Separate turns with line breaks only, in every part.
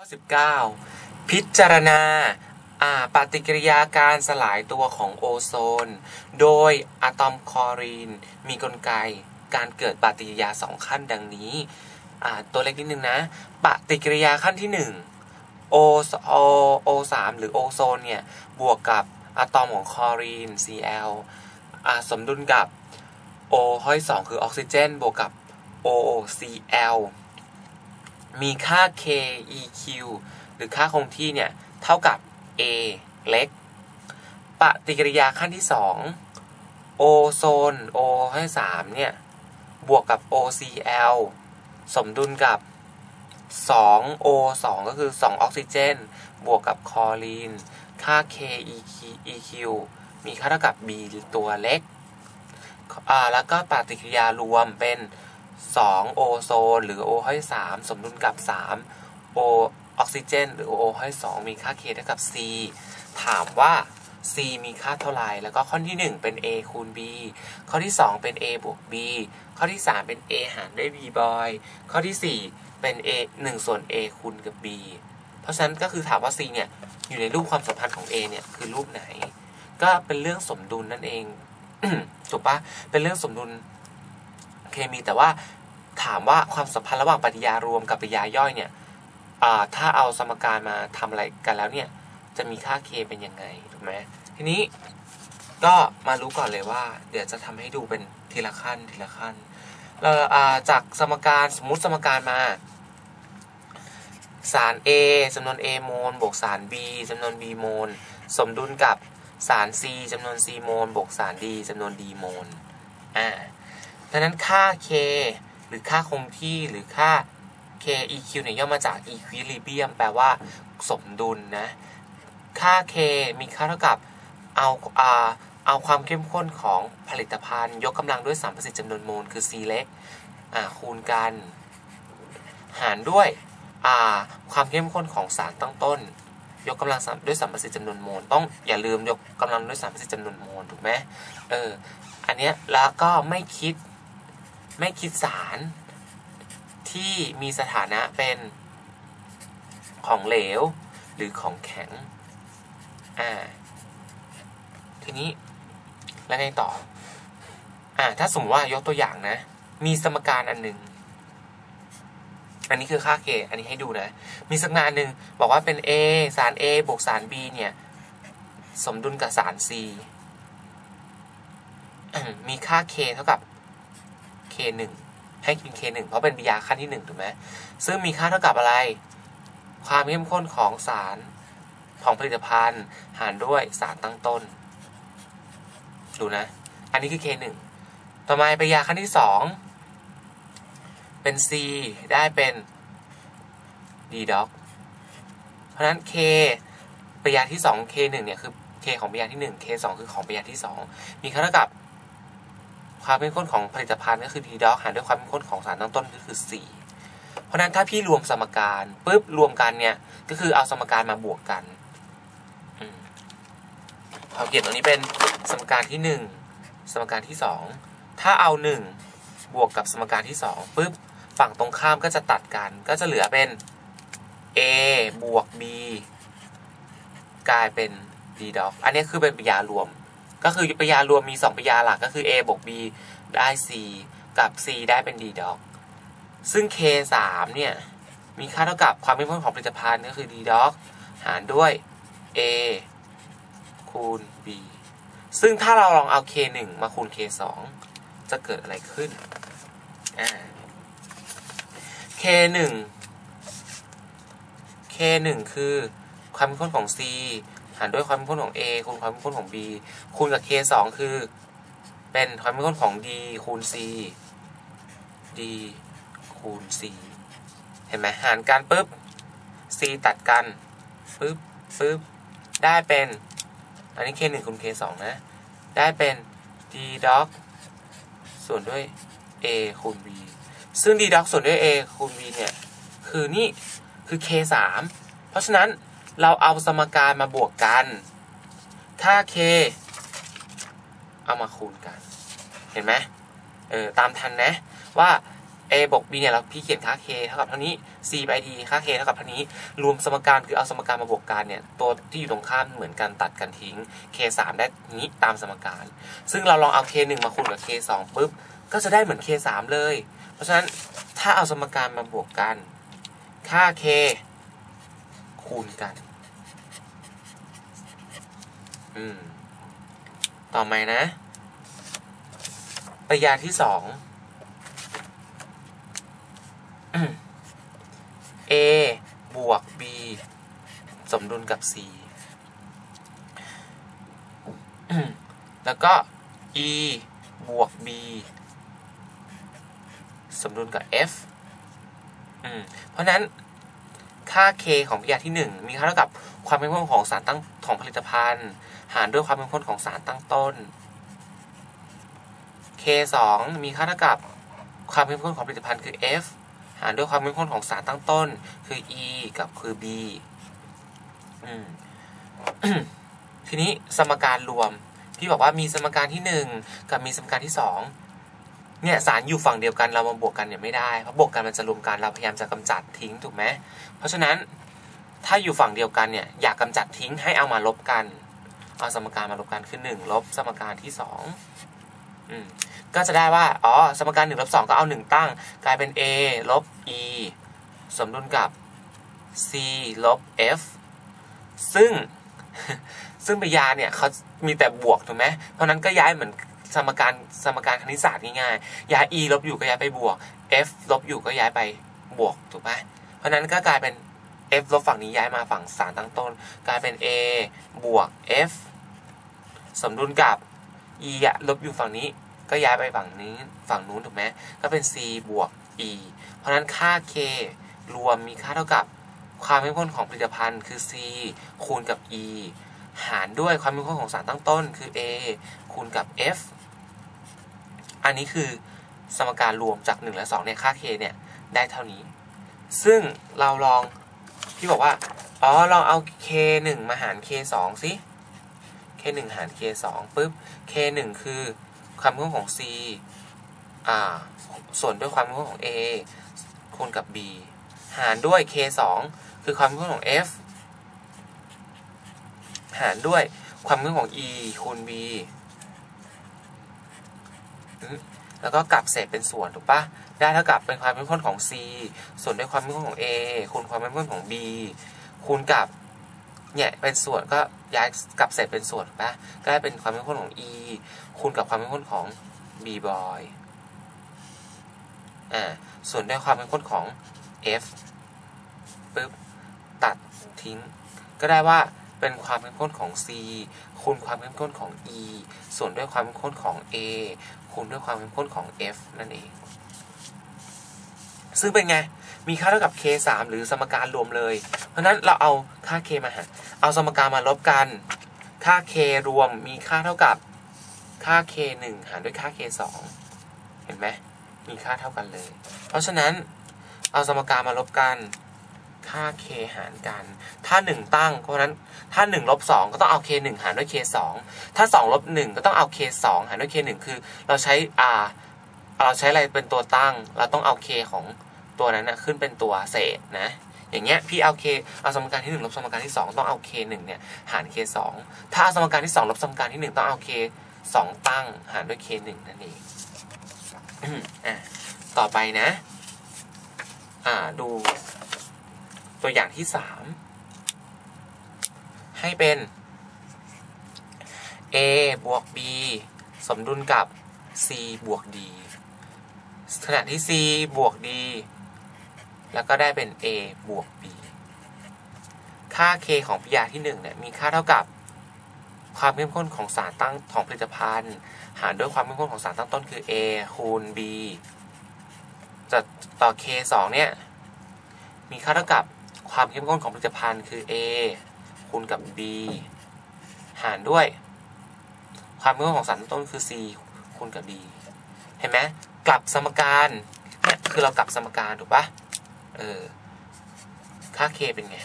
19 พิจารณาอาปฏิกิริยาการสลายตัวของโอโซน โดยอะตอมคลอรีน มีกลไกการเกิดปฏิกิริยาสองขั้นดังนี้ตัวเล็กนิดนึงนะ ปฏิกิริยาขั้นที่1โอโอโอสามหรือโอโซนเนี่ย บวกกับอะตอมของคลอรีน Cl อ่าสมดุลกับ O ห้อยสองคือออกซิเจน บวกกับ OCl มีค่า K EQ หรือค่าคงที่เนี่ย เท่ากับ A เล็ก ปฏิกิริยาขั้นที่ 2 โอโซน O ให้3เนี่ย บวกกับ OCl สมดุลกับ 2 O 2ก็คือ 2 ออกซิเจน บวกกับคลอรีน ค่า K EQ มีค่าเท่ากับ B ตัวเล็ก แล้วก็ปฏิกิริยารวมเป็น 2 โอโซน หรือ O ให้3สมดุลกับ 3 O ออกซิเจน หรือ O ให้2มีค่า K เท่ากับ C ถามว่า C มีค่าเท่าไหร่ แล้วก็ข้อที่ 1 เป็น A คูณ B ข้อที่ 2 เป็น A บวก B ข้อที่ 3 เป็น A หารด้วย B บอย ข้อที่ 4 เป็น A 1 ส่วน A คูณกับ B เพราะฉะนั้นก็คือถามว่า C เนี่ย อยู่ในรูปความสัมพันธ์ของ A เนี่ย คือรูปไหน ก็เป็นเรื่องสมดุลนั่นเอง ถูกปะเป็นเรื่องสมดุล เคมี แต่ว่าถามว่าความสัมพันธ์ระหว่างปฏิยารวมกับปฏิยาย่อยเนี่ยถ้าเอาสมการมาทำอะไรกันแล้วเนี่ย จะมีค่า k เป็นยังไงถูกไหมทีนี้ก็มารู้ก่อนเลยว่า เดี๋ยวจะทำให้ดูเป็นทีละขั้นทีละขั้นเราจากสมการสมมุติสมการมา สาร A จำนวน A โมลบวกสาร B จำนวน B โมลสมดุลกับสาร C จำนวน C โมลบวกสาร D จำนวน D โมลอ่า ดังนั้นค่า k หรือค่าคงที่หรือค่า k eq เนี่ยย่อมาจาก equilibrium แปลว่าสมดุลนะ ค่า k มีค่าเท่ากับเอาอาเอาความเข้มข้นของผลิตภัณฑ์ ยกกำลังด้วยสารประสิทธิ์จำนวนโมลคือ c เล็กคูณกัน หารด้วยความเข้มข้นของสารตั้งต้น ยกกำลังด้วยสารประสิทธิ์จำนวนโมลต้องอย่าลืมยกกำลังด้วยสารประสิทธิ์จำนวนโมลถูกไหมเอออันเนี้ยแล้วก็ไม่คิด ไม่คิดสารที่มีสถานะเป็นของเหลว หรือของแข็ง อ่า ทีนี้ แล้วไงต่อ อ่า ถ้าสมมติว่ายกตัวอย่างนะ มีสมการอันหนึ่ง อันนี้คือค่า k อันนี้ให้ดูนะ มีสมการหนึ่งบอกว่าเป็น a สาร a บวกสาร b เนี่ย สมดุลกับสาร c มีค่า k เท่ากับ k 1 ให้กิน k 1 เพราะเป็นบิยาขั้นที่ 1 ถูกไหมซึ่งมีค่าเท่ากับอะไร ความเข้มข้นของสารของผลิตภัณฑ์หารด้วยสารตั้งต้น ดูนะ อันนี้คือ k 1 ต่อมาปริยาขั้นที่ 2 เป็น c ได้เป็น d dog เพราะฉะนั้น k ปริยาที่ 2 k 1 เนี่ยคือ k ของปริยาที่ 1 k 2 คือของปริยาที่ 2 มีค่าเท่ากับ ความเข้มข้นของผลิตภัณฑ์ก็คือดีด็อกหารด้วยความเข้มข้นของสารตั้งต้นก็คือ 4 เพราะนั้นถ้าพี่รวมสมการปุ๊บรวมกันเนี่ยก็คือเอาสมการมาบวกกันเราเขียนตรงนี้เป็นสมการที่ 1 สมการที่ 2 ถ้าเอา 1 บวกกับสมการที่2ปุ๊บฝั่งตรงข้ามก็จะตัดกัน ก็จะเหลือเป็น a บวก b กลายเป็น d ด็อกอันนี้คือเป็นปริยารวม ก็คือปริยารวมมี 2ปริยาหลักก็คือ a บวก b ได้ c กับ c ได้เป็น d ดอก ซึ่ง k 3เนี่ย มีค่าเท่ากับความเข้มข้นของผลิตภัณฑ์ก็คือ d ดอกหารด้วย a คูณ b ซึ่งถ้าเราลองเอา k 1มาคูณ k 2จะเกิดอะไรขึ้น k 1 k 1คือความเข้มข้นของ c หารด้วยความเข้มข้นของ A คูณความเข้มข้นของ B คูณกับ K 2คือ เป็นความเข้มข้นของ D คูณ C D คูณ C เห็นไหมหารกันปุ๊บ C ตัดกันปุ๊บปุ๊บได้เป็น อันนี้ K 1คูณ K 2นะ ได้เป็น D dog ส่วนด้วย A คูณ B ซึ่ง D dog ส่วนด้วย A คูณ B เนี่ย คือนี่คือ K 3เพราะฉะนั้น เราเอาสมการมาบวกกันค่า k เอามาคูณกัน เห็นไหมเออตามทันนะว่า a บวก b เนี่ยเราพี่เขียนค่า k เท่ากับเท่านี้ c ไป d ค่า k เท่ากับเท่านี้ รวมสมการคือเอาสมการมาบวกกันเนี่ยตัวที่อยู่ตรงข้ามเหมือนกันตัดกันทิ้ง k 3ได้นี้ตามสมการ ซึ่งเราลองเอา k 1มาคูณกับ k 2ปุ๊บก็จะได้เหมือน k 3เลย เพราะฉะนั้นถ้าเอาสมการมาบวกกัน ค่า k คูณกัน อืม ต่อไปนะ ปริยาที่สอง A บวก B สมดุลกับ C แล้วก็ E บวก B สมดุลกับ F อืมเพราะนั้น ค่า K ของปริยาที่ 1 มีค่าเท่ากับความเข้มข้นของสารตั้งของผลิตภัณฑ์ หารด้วยความเข้มข้นของสารตั้งต้น K 2มีค่าเท่ากับความเข้มข้นของผลิตภัณฑ์คือ F หารด้วยความเข้มข้นของสารตั้งต้น คือ E กับคือ B อืมทีนี้สมการรวมที่บอกว่ามีสมการที่ 1 กับมีสมการที่ 2 เนี่ยสารอยู่ฝั่งเดียวกันเรามาบวกกันเนี่ยไม่ได้เพราะบวกกันมันจะรวมกันเราพยายามจะกำจัดทิ้งถูกไหมเพราะฉะนั้นถ้าอยู่ฝั่งเดียวกันเนี่ยอยากกำจัดทิ้งให้เอามาลบกันเอาสมการมาลบกันคือ1ลบสมการที่2อืมก็จะได้ว่าอ๋อสมการ1ลบ2ก็เอา 1 ตั้ง กลายเป็น a ลบ e สมดุลกับ c ลบ f ซึ่งซึ่งปริยาเนี่ยเขามีแต่บวกถูกไหมเพราะนั้นก็ย้ายเหมือน สมการสมการคณิตศาสตร์ง่ายๆย้าย e ลบอยู่ก็ย้ายไปบวก f ลบอยู่ก็ย้ายไปบวกถูกไหมเพราะนั้นก็กลายเป็น f ลบฝั่งนี้ย้ายมาฝั่งสารตั้งต้น กลายเป็น a บวก f สมดุลกับ e ลบอยู่ฝั่งนี้ ก็ย้ายไปฝั่งนี้ฝั่งนู้นถูกไหมก็เป็น c บวก e เพราะฉะนั้นค่า k รวมมีค่าเท่ากับความเข้มข้นของผลิตภัณฑ์คือ c คูณกับ e หารด้วยความเข้มข้นของสารตั้งต้นคือ a คูณกับ f อันนี้คือสมการรวมจาก 1 และ 2 เนี่ย ค่า k เนี่ย ได้เท่านี้ ซึ่งเราลองพี่บอกว่า อ๋อ ลองเอา k 1 มาหาร k 2สิ k 1 หาร k 2ปุ๊บ k 1 คือความเข้มของ c อ่า ส่วนด้วยความเข้มของ a คูณกับ b หารด้วย k 2คือความเข้มของ f หารด้วยความเข้มของ e คูณ b แล้วก็กลับเศษเป็นส่วนถูกปะได้เท่ากับเป็นความเข้มข้นของ c ส่วนด้วยความเข้มข้นของ a คูณความเข้มข้นของ b คูณกับเนี่ยเป็นส่วนก็ย้ายกลับเศษเป็นส่วนถูกปะก็ได้เป็นความเข้มข้นของ e คูณกับความเข้มข้นของ b boy อ่าส่วนด้วยความเข้มข้นของ f ปึ๊บตัดทิ้ง ก็ได้ว่าเป็นความเข้มข้นของ c คูณความเข้มข้นของ e ส่วนด้วยความเข้มข้นของ a คูณด้วยความเข้มข้นของ f นั่นเอง ซึ่งเป็นไง มีค่าเท่ากับ k 3หรือสมการรวมเลย เพราะนั้นเราเอาค่า k มาหารเอาสมการมาลบกัน ค่า k รวมมีค่าเท่ากับค่า k 1หารด้วยค่า k 2เห็นไหมมีค่าเท่ากันเลย เพราะฉะนั้นเอาสมการมาลบกัน ค่า k หารกัน ถ้า 1 ตั้ง เพราะฉะนั้นถ้า1ลบ2ก็ต้องเอา k 1หารด้วย k 2ถ้า2ลบ1ก็ต้องเอา k 2หารด้วย k 1คือ เราใช้ r เราใช้อะไรเป็นตัวตั้ง เราต้องเอา k ของตัวนั้นนะขึ้นเป็นตัวเศษนะ อย่างเงี้ย พี่เอา k เอาสมการที่ 1 ลบสมการที่ 2 ต้องเอา k 1เนี่ยหาร k 2ถ้าเอาสมการที่ 2 ลบสมการที่ 1 ต้องเอา k 2 ตั้งหารด้วย k 1นั่นเองอะต่อไปนะ อ่าดู ตัวอย่างที่3ให้เป็น a บวก b สมดุลกับ c บวก d ขณะที่ c บวก d แล้วก็ได้เป็น a บวก b ค่า k ของปิยาที่1เนี่ยมีค่าเท่ากับความเข้มข้นของสารตั้งของผลิตภัณฑ์ หารด้วยความเข้มข้นของสารตั้งต้นคือ a คูณ b จะต่อ k 2เนี่ยมีค่าเท่ากับ ความเข้มข้นของผลิตภัณฑ์คือ a คูณกับ b หารด้วย ความเข้มข้นของสารตั้งต้นคือ c คูณกับ d เห็นไหมกลับสมการเนี่ยคือเรากลับสมการถูกปะเออค่า k เป็นไง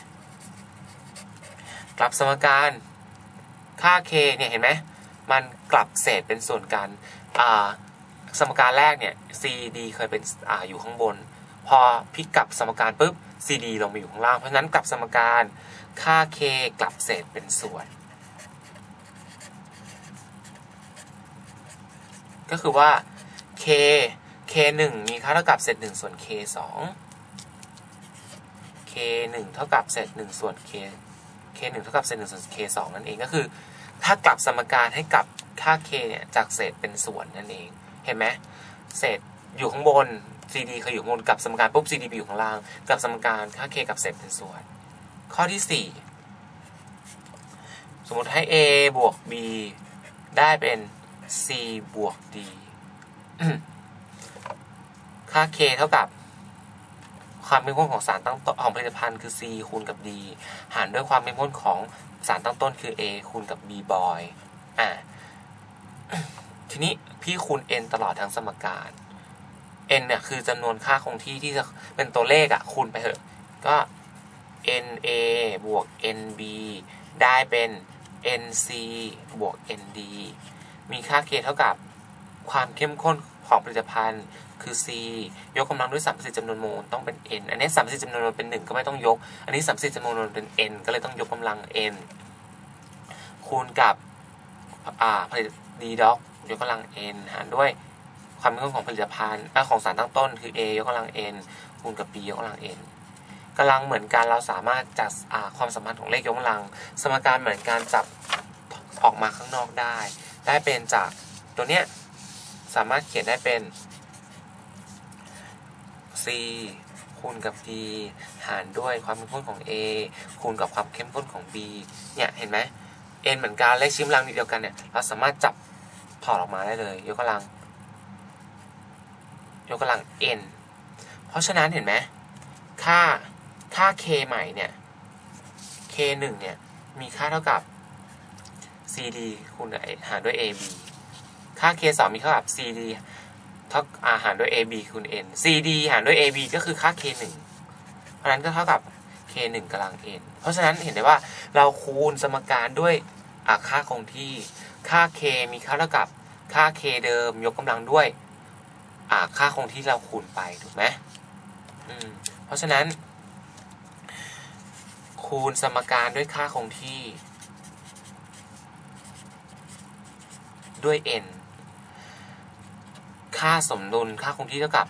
กลับสมการค่า k เนี่ยเห็นไหมมันกลับเศษเป็นส่วนกันอ่าสมการแรกเนี่ย c d เคยเป็นอ่าอยู่ข้างบน พอพลิกกลับสมการปุ๊บ CD ลงมาอยู่ข้างล่าง เพราะฉะนั้นกลับสมการค่า K กลับเศษเป็นส่วน ก็คือว่า K K 1มีค่าเท่ากับเศษ1ส่วน K 2 K 1เท่ากับเศษ1ส่วน K K 1เท่ากับเศษ1ส่วน K 2นั่นเองก็คือ ถ้ากลับสมการให้กลับค่า K เนี่ยจากเศษเป็นส่วนนั่นเอง เห็นไหมเศษอยู่ข้างบน CD เคยอยู่ข้างบนกับสมการปุ๊บ CD ไปอยู่ข้างล่าง กับสมการค่า K กับเศษเป็นส่วน ข้อที่ 4 สมมติให้ A บวก B ได้เป็น C บวก D ค่า K เท่ากับความเข้มข้นของสารตั้งต้นของผลิตภัณฑ์คือ C คูณกับ D หารด้วยความเข้มข้นของสารตั้งต้นคือ A คูณกับ B บอยอ่าทีนี้พี่คูณ n ตลอดทั้งสมการ n เนี่ยคือจำนวนค่าคงที่ที่จะเป็นตัวเลขอะคูณไปเถอะ ก็ na บวก nb ได้เป็น nc บวก nd มีค่า k เท่ากับความเข้มข้นของผลิตภัณฑ์คือ c ยกกำลังด้วย30จำนวนโมลต้องเป็น n อันนี้30จำนวนโมลเป็น1ก็ไม่ต้องยก อันนี้30จำนวนโมลเป็น n ก็เลยต้องยกกำลัง n คูณกับอ่าผลิต d ด็อกยกกำลัง n หารด้วย ความเข้มข้นของผลิตภัณฑ์ของสารตั้งต้นคือ a ยกกำลัง n คูณกับ b ยกกำลัง n กำลังเหมือนกันเราสามารถจัดความสัมพันธ์ของเลขยกกำลัง สมการเหมือนการจับออกมาข้างนอกได้ ได้เป็นจากตัวเนี้ยสามารถเขียนได้เป็น c คูณกับ d หารด้วยความเข้มข้นของ a คูณกับความเข้มข้นของ b เนี่ยเห็นไหม n เหมือนกันเลขชิ้นกำลังเดียวกันเนี่ยเราสามารถจับถอดออกมาได้เลย ยกกำลัง ยกกำลัง n เพราะฉะนั้นเห็นไหมค่าค่า k ใหม่เนี่ย k 1เนี่ย มีค่าเท่ากับ cd คูณหารด้วย ab ค่า k 2มีค่ากับ cd เท่าอาหารด้วย ab คูณ n cd หารด้วย ab ก็คือค่า k 1เพราะนั้นก็เท่ากับ k 1กำลัง n เพราะฉะนั้นเห็นได้ว่าเราคูณสมการด้วยค่าคงที่ ค่า k มีค่าเท่ากับค่า k เดิมยกกำลังด้วย ค่าคงที่เราคูณไปถูกไหมเพราะฉะนั้น คูณสมการด้วยค่าคงที่ ด้วย n ค่าสมดุลค่าคงที่เท่ากับ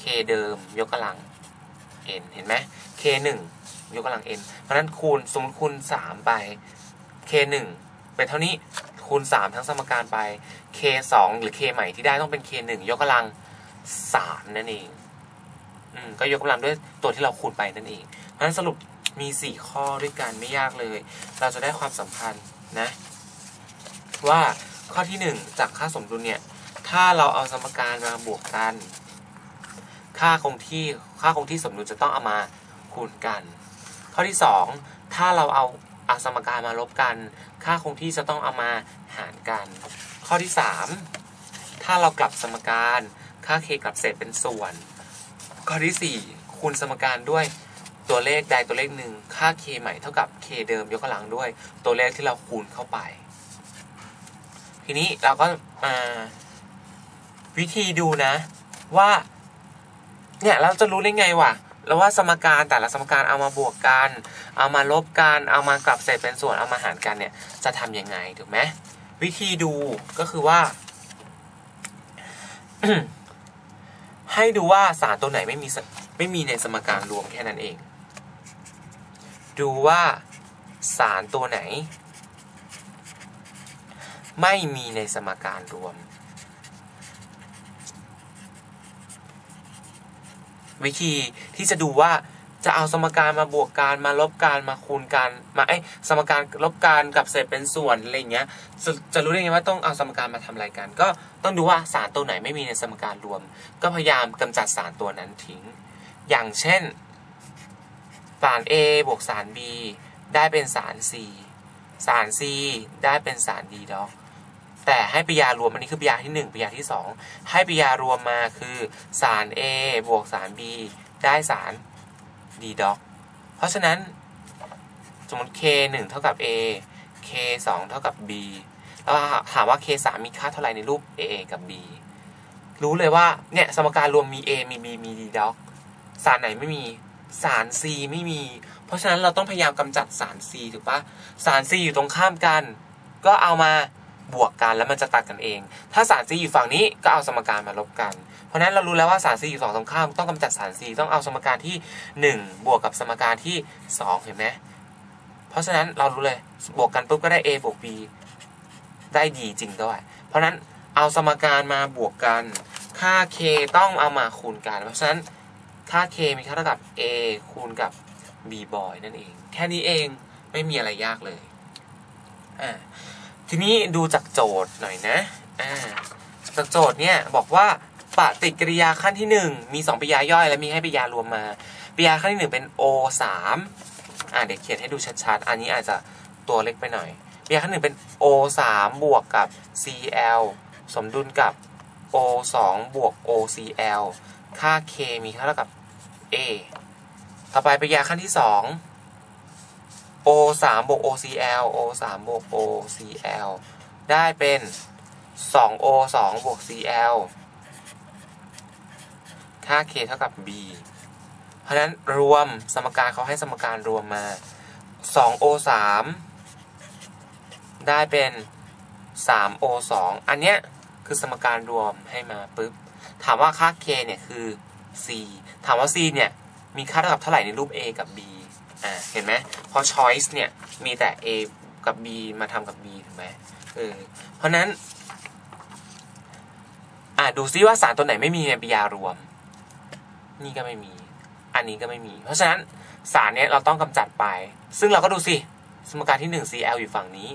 k เดิมยกกำลัง n เห็นไหม k 1ยกกำลัง n เพราะนั้นคูณสมมติคูณ 3 ไป k 1เป็นเท่านี้ คูณ 3 ทั้งสมการไป k 2หรือ k ใหม่ที่ได้ต้องเป็น k 1ยกกำลัง 3 นั่นเองอืมก็ยกกำลังด้วยตัวที่เราคูณไปนั่นเอง เพราะฉะนั้นสรุปมี 4 ข้อด้วยกันไม่ยากเลย เราจะได้ความสัมพันธ์นะ ว่าข้อที่ 1 จากค่าสมดุลเนี่ย ถ้าเราเอาสมการมาบวกกัน ค่าคงที่ค่าคงที่สมดุลจะต้องเอามาคูณกัน ข้อที่ 2 ถ้าเราเอา อาสมการมาลบกัน ค่าคงที่จะต้องเอามาหารกัน ข้อที่ 3 ถ้าเรากลับสมการค่า k กลับเศษเป็นส่วน ข้อที่ 4 คูณสมการด้วยตัวเลขใดตัวเลขหนึ่งค่า k ใหม่เท่ากับ k เดิมยกกำลังด้วย ตัวเลขที่เราคูณเข้าไป ทีนี้เราก็มาวิธีดูนะว่าเนี่ยเราจะรู้ได้ไงวะ แล้วว่าสมการแต่ละสมการเอามาบวกกัน เอามาลบกัน เอามากลับเศษเป็นส่วนเอามาหารกันเนี่ยจะทำยังไงถูกไหมวิธีดูก็คือว่า ให้ดูว่าสารตัวไหนไม่มีไม่มีในสมการรวมแค่นั้นเอง ดูว่าสารตัวไหน ไม่มีในสมการรวม วิธีที่จะดูว่าจะเอาสมการมาบวกกันมาลบกันมาคูณกันมาไอ้สมการลบกันกับเศษเป็นส่วนอะไรเงี้ยจะจะรู้ได้ไงว่าต้องเอาสมการมาทำอะไรกัน ก็ต้องดูว่าสารตัวไหนไม่มีในสมการรวม ก็พยายามกำจัดสารตัวนั้นทิ้ง อย่างเช่น สาร A บวกสาร B ได้เป็นสาร C สาร C ได้เป็นสาร D ด็อก แต่ให้ปริยารวมอันนี้คือปริยาที่ 1ปริยาที่ 2 ให้ปริยารวมมาคือสาร A บวกสาร B ได้สาร d ด็อกเพราะฉะนั้นสมมติ k 1เท่ากับ a k 2เท่ากับ b แล้วถามว่า k 3มีค่าเท่าไหร่ในรูป a กับ b รู้เลยว่าเนี่ยสมการรวมมี a มี b มี d ด็อกสารไหนไม่มีสาร C ไม่มี เพราะฉะนั้นเราต้องพยายามกำจัดสาร C ถูกปะสาร C อยู่ตรงข้ามกัน ก็เอามา บวกกันแล้วมันจะตัดกันเอง ถ้าสาร C อยู่ฝั่งนี้ก็เอาสมการมาลบกัน เพราะนั้นเรารู้แล้วว่าสาร C อยู่สองตรงข้ามต้องกำจัดสาร C ต้องเอาสมการที่ 1 บวกกับสมการที่ 2 เห็นไหมเพราะฉะนั้นเรารู้เลยบวกกันปุ๊บก็ได้ A บวก B ได้ D จริงด้วย เพราะฉะนั้นเอาสมการมาบวกกัน ค่า K ต้องเอามาคูณกัน เพราะฉะนั้นค่า K มีค่าเท่ากับ A คูณกับ B boy นั่นเอง แค่นี้เองไม่มีอะไรยากเลยอ่า ทีนี้ดูจากโจทย์หน่อยนะอ่าจากโจทย์เนี่ยบอกว่าปฏิกิริยาขั้นที่ 1 มี 2ปฏิกิริยาย่อยและมีให้ปิยารวมมาปิยาขั้นที่ 1 เป็น O 3 อ่าเดี๋ยวเขียนให้ดูชัดๆ อันนี้อาจจะตัวเล็กไปหน่อยปิยาขั้นหนึ่งเป็น O 3 บวกกับ Cl สมดุลกับ O 2 บวก OCl ค่า K มีเท่ากับ A ต่อไปปิยาขั้นที่ 2 O 3บวก OCl O 3บวก OCl ได้เป็น 2O 2บวก Cl ค่า K เท่ากับ B เพราะนั้นรวมสมการเขาให้สมการรวมมา 2O 3ได้เป็น 3O 2อันเนี้ยคือสมการรวมให้มาปุ๊บ ถามว่าค่า K เนี่ยคือ C ถามว่า C เนี่ย มีค่าเท่ากับเท่าไหร่ในรูป A กับ B อ่าเห็นไหมพราะ choice เนี่ยมีแต่ A กับ B มาทำกับ B ถูกไหมเออเพราะนั้นอ่าดูซิว่าสารตัวไหนไม่มีในปฏิกิริยารวม นี่ก็ไม่มี อันนี้ก็ไม่มี เพราะฉะนั้นสารเนี้ยเราต้องกำจัดไป ซึ่งเราก็ดูสิสมการที่ 1 Cl อยู่ฝั่งนี้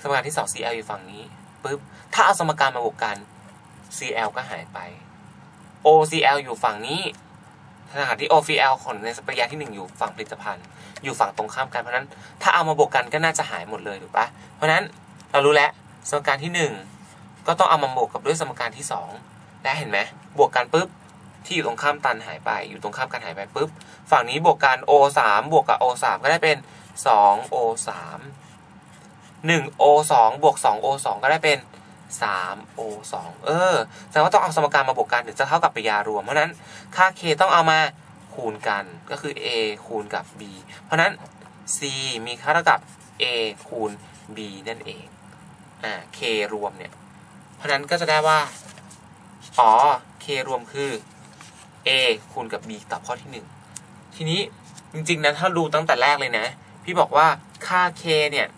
สมการที่ 2 Cl อยู่ฝั่งนี้ปุ๊บถ้าเอาสมการมาบวกกัน Cl ก็หายไป OCl อยู่ฝั่งนี้ ขณะที่ OCl ของในปฏิกิริยาที่ 1 อยู่ฝั่งผลิตภัณฑ์ อยู่ฝั่งตรงข้ามกันเพราะนั้นถ้าเอามาบวกกันก็น่าจะหายหมดเลยถูกปะเพราะนั้นเรารู้แล้วสมการที่ 1 ก็ต้องเอามาบวกกับด้วยสมการที่ 2 และเห็นไหมบวกกันปุ๊บที่อยู่ตรงข้ามตันหายไป อยู่ตรงข้ามกันหายไปปุ๊บฝั่งนี้บวกกัน O 3 บวกกับ O 3 ก็ได้เป็น 2 O 3 1 O 2 บวก 2 O 2 ก็ได้เป็น 3 O 2เออแสดงว่าต้องเอาสมการมาบวกกันถึงจะเท่ากับปริยารวม เพราะนั้นค่า K ต้องเอามาคูณกันก็คือ A คูณกับ B เพราะนั้น C มีค่าเท่ากับ A คูณ B นั่นเองอ่า K รวมเนี่ย เพราะฉะนั้นก็จะได้ว่า อ๋อ K รวมคือ A คูณกับ B ตอบข้อที่ 1 ทีนี้จริงๆนะถ้าดูตั้งแต่แรกเลยนะ พี่บอกว่าค่า K เนี่ย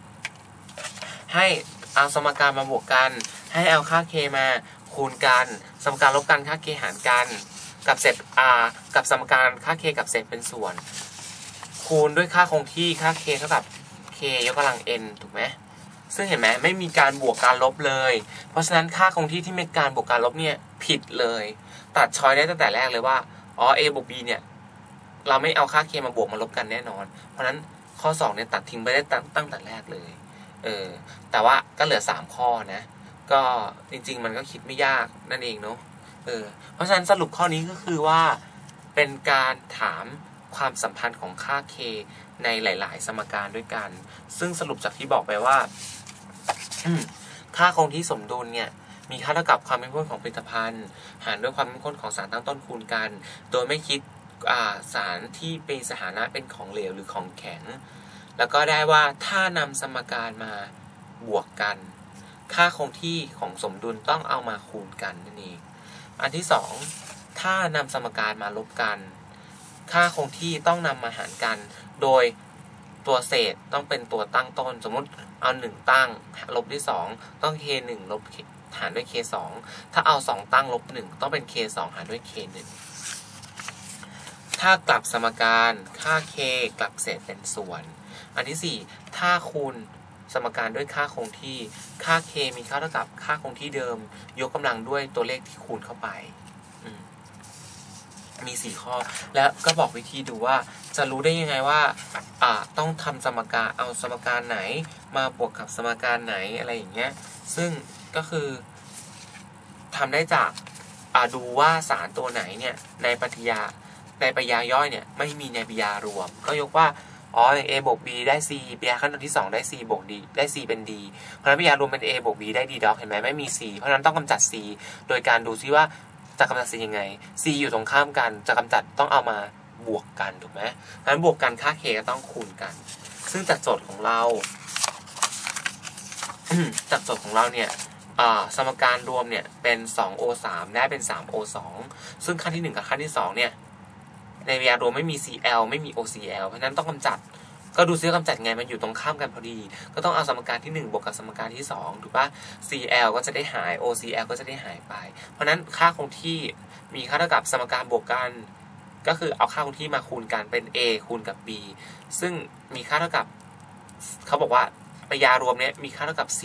ให้เอาสมการมาบวกกัน ให้เอาค่า K มาคูณกัน สมการลบกันค่า K หารกัน กับเศษ R กับสมการค่า K กับเศษเป็นส่วน คูณด้วยค่าคงที่ค่า K เท่ากับ K ยกกำลัง n ถูกไหมซึ่งเห็นไหมไม่มีการบวกการลบเลย เพราะฉะนั้นค่าคงที่ที่มีการบวกการลบเนี่ยผิดเลย ตัดชอยได้ตั้งแต่แรกเลยว่าอ๋อ a บวก b เนี่ยเราไม่เอาค่า k มาบวกมาลบกันแน่นอน เพราะฉะนั้นข้อ 2 เนี่ยตัดทิ้งไปได้ตั้งตั้งแต่แรกเลย เออ แต่ว่าก็เหลือ 3 ข้อนะ ก็จริง ๆ มันก็คิดไม่ยากนั่นเองเนาะเออเพราะฉะนั้นสรุปข้อนี้ก็คือว่าเป็นการถามความสัมพันธ์ของค่า k ในหลาย ๆ สมการด้วยกัน ซึ่งสรุปจากที่บอกไปว่าค่าคงที่สมดุลเนี่ย มีค่าเท่ากับความเข้มข้นของผลิตภัณฑ์ หารด้วยความเข้มข้นของสารตั้งต้นคูณกัน โดยไม่คิดสารที่เป็นสถานะเป็นของเหลวหรือของแข็ง แล้วก็ได้ว่าถ้านำสมการมาบวกกัน ค่าคงที่ของสมดุลต้องเอามาคูณกันนั่นเอง อันที่สองถ้านำสมการมาลบกัน ค่าคงที่ต้องนำมาหารกัน โดยตัวเศษต้องเป็นตัวตั้งต้น สมมติเอาหนึ่งตั้งลบด้วยสองต้อง k หนึ่งลบหารด้วย k สองถ้าเอาสองตั้งลบหนึ่งต้องเป็น k สองหารด้วย k หนึ่งถ้ากลับสมการค่า k กลับเศษเป็นส่วน อันที่สี่ถ้าคูณ สมการด้วยค่าคงที่ ค่า k มีค่าเท่ากับค่าคงที่เดิม ยกกำลังด้วยตัวเลขที่คูณเข้าไป มี 4 ข้อ แล้วก็บอกวิธีดูว่าจะรู้ได้ยังไงว่าต้องทำสมการเอาสมการไหน มาบวกกับสมการไหนอะไรอย่างเงี้ย ซึ่งก็คือทำได้จากาดูว่าสารตัวไหนเนี่ยในปฏิยาในปฏิยาย่อยเนี่ยไม่มีในปิยารวม ก็ยกว่า อ๋อ a บวก b ได้ c ปฏิยาขั้นตอนที่ 2 ได้ c บวก d ได้ c เป็น d เพราะฉะนั้นปฏิยารวมเป็น a บวก b ได้ d ดอกเห็นไหมไม่มี c เพราะฉะนั้นต้องกำจัด c โดยการดูซิว่าจะกำจัด c ยังไง c อยู่ตรงข้ามกันจะกำจัดต้องเอามาบวกกันถูกไหมเพราะฉะนั้นบวกกันค่า k ก็ต้องคูณกัน ซึ่งจากโจทย์ของเราจากโจทย์ของเราเนี่ยสมการรวมเนี่ยเป็น 2o3 ได้เป็น 3o2 ซึ่งขั้นที่ 1 กับขั้นที่2เนี่ย ในเวลารวมไม่มี cl ไม่มี ocl เพราะนั้นต้องกำจัด ก็ดูซิว่ากำจัดไงมันอยู่ตรงข้ามกันพอดี ก็ต้องเอาสมการที่ 1 บวกกับสมการที่ 2 ถูกปะ cl ก็จะได้หาย ocl ก็จะได้หายไป เพราะนั้นค่าคงที่มีค่าเท่ากับสมการบวกกัน ก็คือเอาค่าคงที่มาคูณกันเป็น a คูณกับ b ซึ่งมีค่าเท่ากับเขาบอกว่าระยารวมเนี้ยมีค่าเท่ากับ c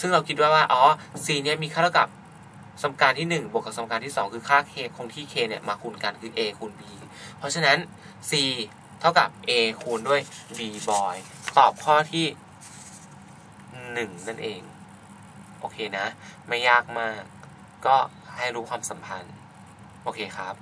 ซึ่งเราคิดว่าว่าอ๋อ c เนี้ยมีค่าเท่ากับสมการที่ 1 บวกกับสมการที่ 2 คือค่า k คงที่ k เนี่ยมาคูณกันคือ a คูณ b เพราะฉะนั้น c เท่ากับ a คูณด้วย b boy ตอบข้อที่ 1 นั่นเอง โอเคนะ ไม่ยากมาก ก็ให้รู้ความสัมพันธ์ โอเคครับ